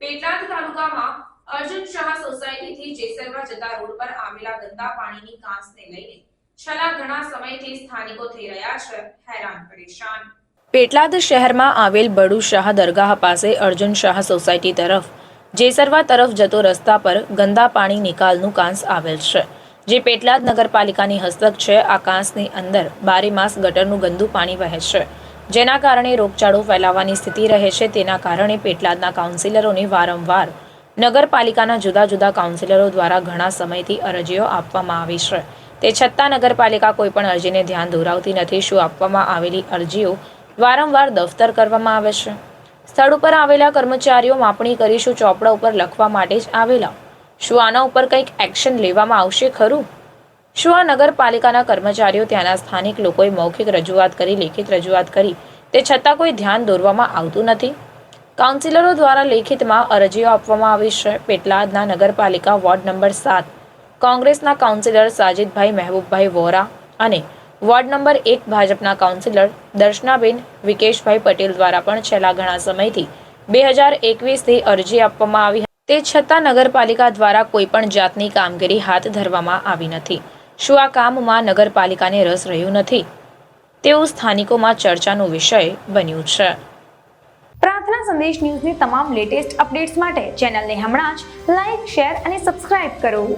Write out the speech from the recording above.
પેટલાદ પેટલાદ શહેરમાં આવેલ બડુ શાહ દરગાહ પાસે અર્જુન શાહ સોસાયટી તરફ જેસરવા તરફ જતો રસ્તા પર ગંદા પાણી નિકાલનું કાંસ આવેલ છે. જે પેટલાદ નગરપાલિકાની હસ્તક છે, આ કાંસની અંદર બારે માસ ગટરનું ગંદુ પાણી વહે છે. જેના કારણે રોગચાળો ફેલાવાની સ્થિતિ રહે છે, તેના કારણે પેટલાદના કાઉન્સિલરોને વારંવાર નગરપાલિકાના જુદા જુદા કાઉન્સિલરો દ્વારા ઘણા સમયથી અરજીઓ આપવામાં આવી છે. તે છતાં નગરપાલિકા કોઈપણ અરજીને ધ્યાન દોરાવતી નથી, શું આપવામાં આવેલી અરજીઓ વારંવાર દફતર કરવામાં આવે છે? સ્થળ ઉપર આવેલા કર્મચારીઓ માપણી કરીશું, ચોપડા ઉપર લખવા માટે જ આવેલા. શું આના ઉપર કંઈક એક્શન લેવામાં આવશે ખરું? શું આ નગરપાલિકાના કર્મચારીઓ ત્યાંના સ્થાનિક લોકોએ મૌખિક રજૂઆત કરી, લેખિત રજૂઆત કરી. તે છતાં કોઈ ધ્યાન દોરવામાં આવતું નથી. કાઉન્સિલરો દ્વારા લેખિતમાં અરજીઓ આપવામાં આવી છે. પેટલાદના નગરપાલિકા વોર્ડ નંબર સાત, કોંગ્રેસના કાઉન્સિલર સાજિદભાઈ મહેબૂબભાઈ વોરા અને વોર્ડ નંબર એક ભાજપના કાઉન્સિલર દર્શનાબેન વિકેશભાઈ પટેલ દ્વારા પણ છેલ્લા ઘણા સમયથી બે હજાર એકવીસથી અરજી આપવામાં આવી તે છતાં નગરપાલિકા દ્વારા કોઈપણ જાતની કામગીરી હાથ ધરવામાં આવી નથી. શું આ કામમાં નગરપાલિકાને રસ રહ્યું નથી. તેવું સ્થાનિકોમાં ચર્ચાનો વિષય બન્યું છે. પ્રાર્થના સંદેશ ન્યૂઝની તમામ લેટેસ્ટ અપડેટ્સ માટે ચેનલને હમણાં જ લાઈક, શેર અને સબસ્ક્રાઇબ કરો.